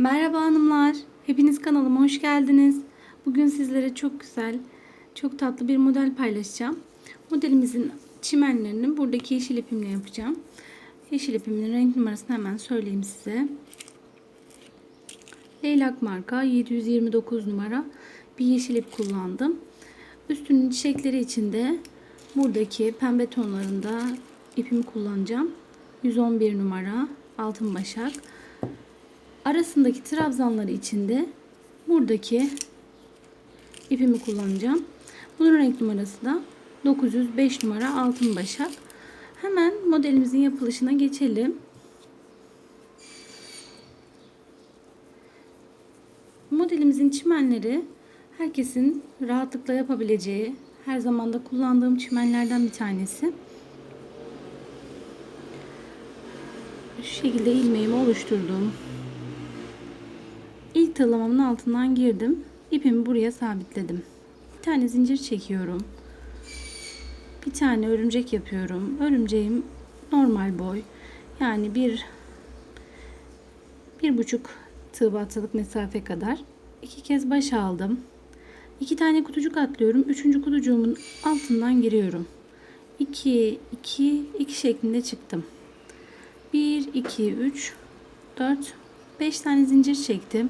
Merhaba hanımlar. Hepiniz kanalıma hoş geldiniz. Bugün sizlere çok güzel, çok tatlı bir model paylaşacağım. Modelimizin çimenlerini buradaki yeşil ipimle yapacağım. Yeşil ipimin renk numarasını hemen söyleyeyim size. Leylak marka 729 numara bir yeşil ip kullandım. Üstünün çiçekleri için de buradaki pembe tonlarında ipimi kullanacağım. 111 numara altın başak. Arasındaki trabzanları içinde buradaki ipimi kullanacağım. Bunun renk numarası da 905 numara altın başak. Hemen modelimizin yapılışına geçelim. Modelimizin çimenleri herkesin rahatlıkla yapabileceği, her zaman da kullandığım çimenlerden bir tanesi. Şu şekilde ilmeğimi oluşturdum. Tığlamamın altından girdim. İpimi buraya sabitledim. Bir tane zincir çekiyorum. Bir tane örümcek yapıyorum. Örümceğim normal boy. Yani bir bir buçuk tığ batılık mesafe kadar. İki kez baş aldım. İki tane kutucuk atlıyorum. Üçüncü kutucuğumun altından giriyorum. 2, 2, 2 şeklinde çıktım. 1, 2, 3, 4, 5 tane zincir çektim.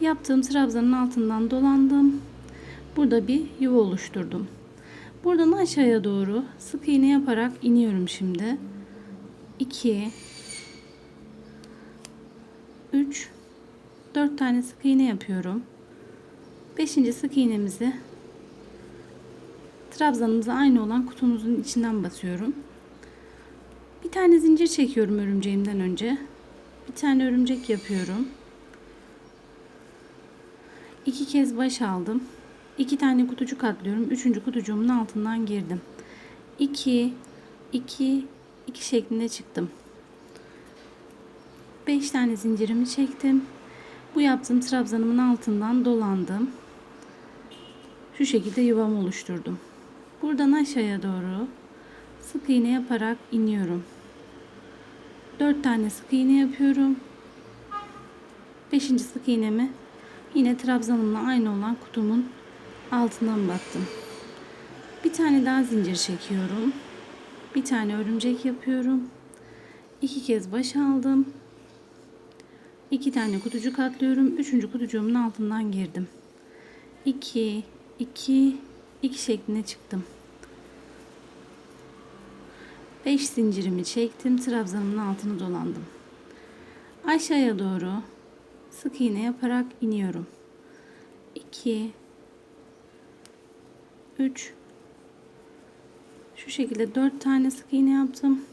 Yaptığım trabzanın altından dolandım. Burada bir yuva oluşturdum. Buradan aşağıya doğru sık iğne yaparak iniyorum şimdi. 2 3 4 tane sık iğne yapıyorum. 5. sık iğnemizi trabzanımıza aynı olan kutumuzun içinden basıyorum. Bir tane zincir çekiyorum örümceğimden önce. Bir tane örümcek yapıyorum. İki kez baş aldım. İki tane kutucuk atlıyorum. Üçüncü kutucuğumun altından girdim. 2 2 2 şeklinde çıktım. 5 tane zincirimi çektim. Bu yaptığım trabzanımın altından dolandım. Şu şekilde yuvamı oluşturdum. Buradan aşağıya doğru sık iğne yaparak iniyorum. 4 tane sık iğne yapıyorum. 5. sık iğnemi yine trabzanımla aynı olan kutumun altından battım. Bir tane daha zincir çekiyorum. Bir tane örümcek yapıyorum. İki kez baş aldım. İki tane kutucuk atlıyorum. Üçüncü kutucuğumun altından girdim. 2 2 2 şeklinde çıktım. 5 zincirimi çektim. Trabzanımın altını dolandım. Aşağıya doğru sık iğne yaparak iniyorum. 2 3 şu şekilde 4 tane sık iğne yaptım.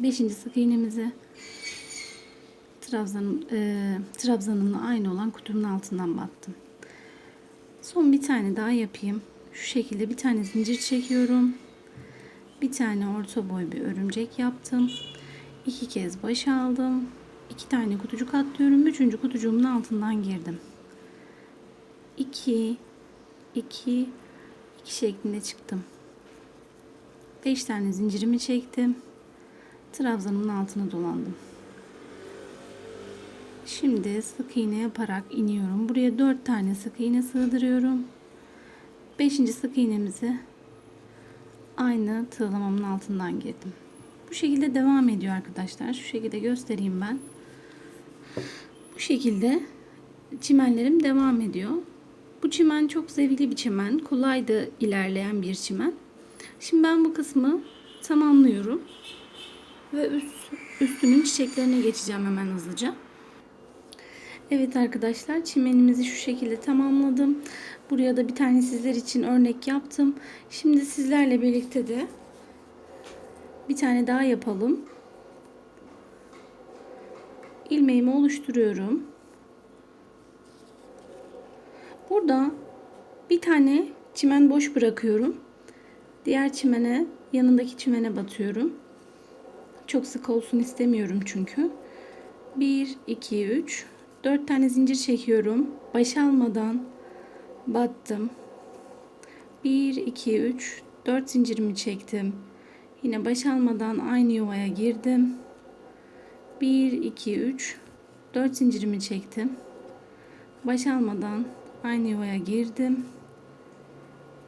5. sık iğnemizi trabzanım, e, aynı olan kutumun altından battım. Son bir tane daha yapayım. Şu şekilde bir tane zincir çekiyorum. Bir tane orta boy bir örümcek yaptım. İki kez baş aldım. İki tane kutucuk atlıyorum. Üçüncü kutucuğumun altından girdim. 2 2 2 şeklinde çıktım. 5 tane zincirimi çektim. Trabzanımın altına dolandım. Şimdi sık iğne yaparak iniyorum. Buraya 4 tane sık iğne sığdırıyorum. 5. sık iğnemizi aynı tığlamamın altından girdim. Bu şekilde devam ediyor arkadaşlar. Şu şekilde göstereyim ben. Bu şekilde çimenlerim devam ediyor. Bu çimen çok zevkli bir çimen. Kolay da ilerleyen bir çimen. Şimdi ben bu kısmı tamamlıyorum. Ve üst, üstünün çiçeklerine geçeceğim hemen hızlıca. Evet arkadaşlar çimenimizi şu şekilde tamamladım. Buraya da bir tane sizler için örnek yaptım. Şimdi sizlerle birlikte de bir tane daha yapalım. İlmeğimi oluşturuyorum. Burada bir tane çimen boş bırakıyorum. Diğer çimene yanındaki çimene batıyorum. Çok sık olsun istemiyorum çünkü. 1 2 3 4 tane zincir çekiyorum. Baş almadan battım. 1 2 3 4 zincirimi çektim. Yine baş almadan aynı yuvaya girdim. 1 2 3 4 zincirimi çektim. Baş almadan aynı yuvaya girdim.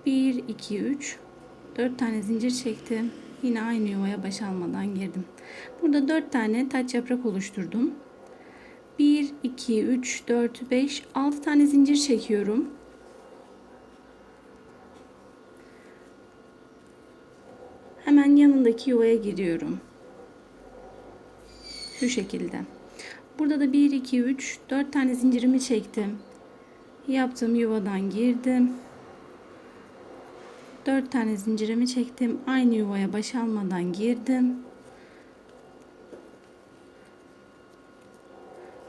1 2 3 4 tane zincir çektim. Yine aynı yuvaya baş almadan girdim. Burada 4 tane taç yaprak oluşturdum. 1 2 3 4 5 6 tane zincir çekiyorum. Hemen yanındaki yuvaya giriyorum. Şu şekilde. Burada da 1 2 3 4 tane zincirimi çektim. Yaptığım yuvadan girdim. 4 tane zincirimi çektim. Aynı yuvaya baş almadan girdim.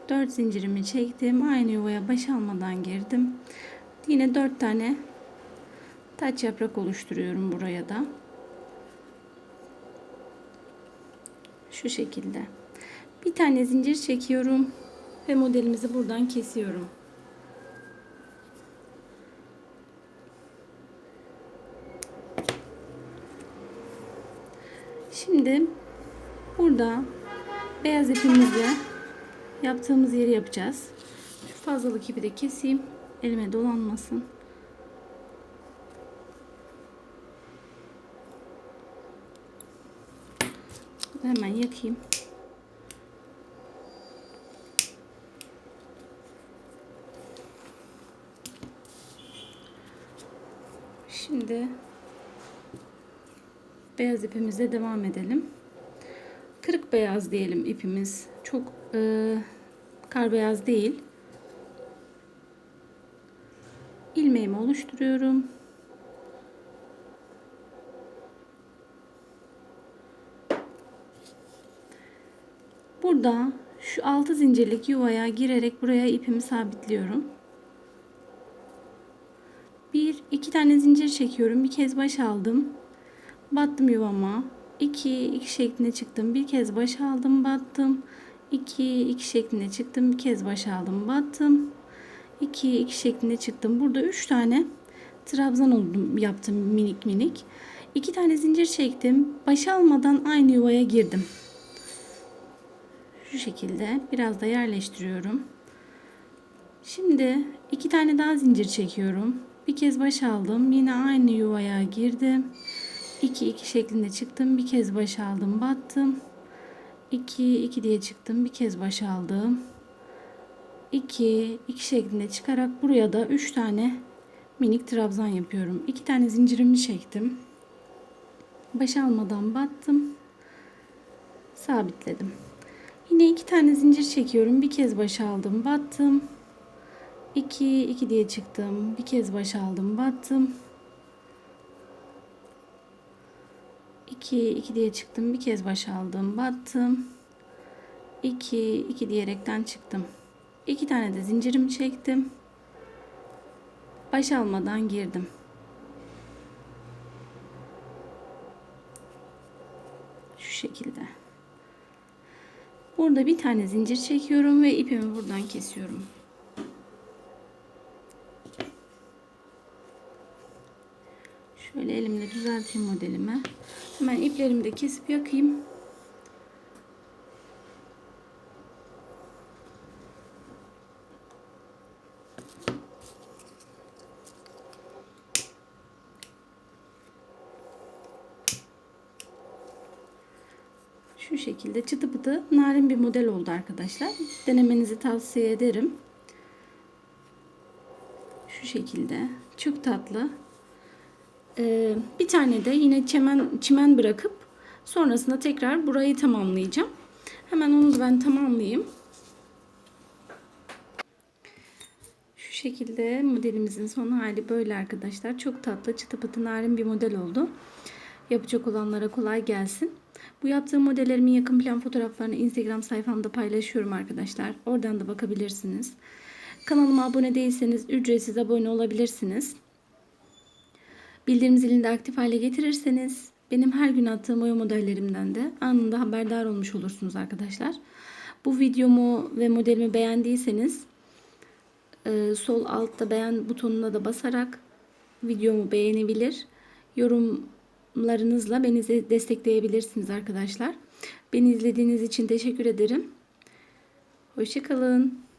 4 zincirimi çektim. Aynı yuvaya baş almadan girdim. Yine 4 tane taç yaprak oluşturuyorum buraya da. Şu şekilde. Bir tane zincir çekiyorum ve modelimizi buradan kesiyorum. Şimdi burada beyaz ipimizle yaptığımız yeri yapacağız. Şu fazlalık ipi de keseyim. Elime dolanmasın. Hemen yakayım. Şimdi beyaz ipimizle devam edelim. Kırık beyaz diyelim ipimiz. Çok e, kar beyaz değil. ilmeğimi oluşturuyorum. Burada şu altı zincirlik yuvaya girerek buraya ipimi sabitliyorum. Bir, iki tane zincir çekiyorum. Bir kez baş aldım. Battım yuvama. 2 2 şeklinde çıktım. Bir kez baş aldım, battım. 2 2 şeklinde çıktım. Bir kez baş aldım, battım. 2 2 şeklinde çıktım. Burada 3 tane trabzan oldum, yaptım minik minik. 2 tane zincir çektim. Baş almadan aynı yuvaya girdim. Şu şekilde biraz da yerleştiriyorum. Şimdi iki tane daha zincir çekiyorum. Bir kez baş aldım. Yine aynı yuvaya girdim. 2 2 şeklinde çıktım. Bir kez baş aldım, battım. 2 2 diye çıktım. Bir kez baş aldım. 2 2 şeklinde çıkarak buraya da 3 tane minik trabzan yapıyorum. 2 tane zincirimi çektim. Baş almadan battım. Sabitledim. Yine 2 tane zincir çekiyorum. Bir kez baş aldım, battım. 2 2 diye çıktım. Bir kez baş aldım, battım. 2 2 diye çıktım. Bir kez baş aldım, battım. 2 2 diyerekten çıktım. 2 tane de zincirimi çektim. Baş almadan girdim. Şu şekilde. Burada bir tane zincir çekiyorum ve ipimi buradan kesiyorum. Düzelteyim modelimi. Hemen iplerimi de kesip yakayım. Şu şekilde çıtı pıtı narin bir model oldu arkadaşlar. Denemenizi tavsiye ederim. Şu şekilde. Çok tatlı. Ee, bir tane de yine çimen, çimen bırakıp sonrasında tekrar burayı tamamlayacağım. Hemen onu ben tamamlayayım. Şu şekilde modelimizin son hali böyle arkadaşlar. Çok tatlı çıtı pıtı narin bir model oldu. Yapacak olanlara kolay gelsin. Bu yaptığım modellerimin yakın plan fotoğraflarını Instagram sayfamda paylaşıyorum arkadaşlar. Oradan da bakabilirsiniz. Kanalıma abone değilseniz ücretsiz abone olabilirsiniz. Bildirim zilini de aktif hale getirirseniz benim her gün attığım oya modellerimden de anında haberdar olmuş olursunuz arkadaşlar. Bu videomu ve modelimi beğendiyseniz e, sol altta beğen butonuna da basarak videomu beğenebilir. Yorumlarınızla beni destekleyebilirsiniz arkadaşlar. Beni izlediğiniz için teşekkür ederim. Hoşçakalın.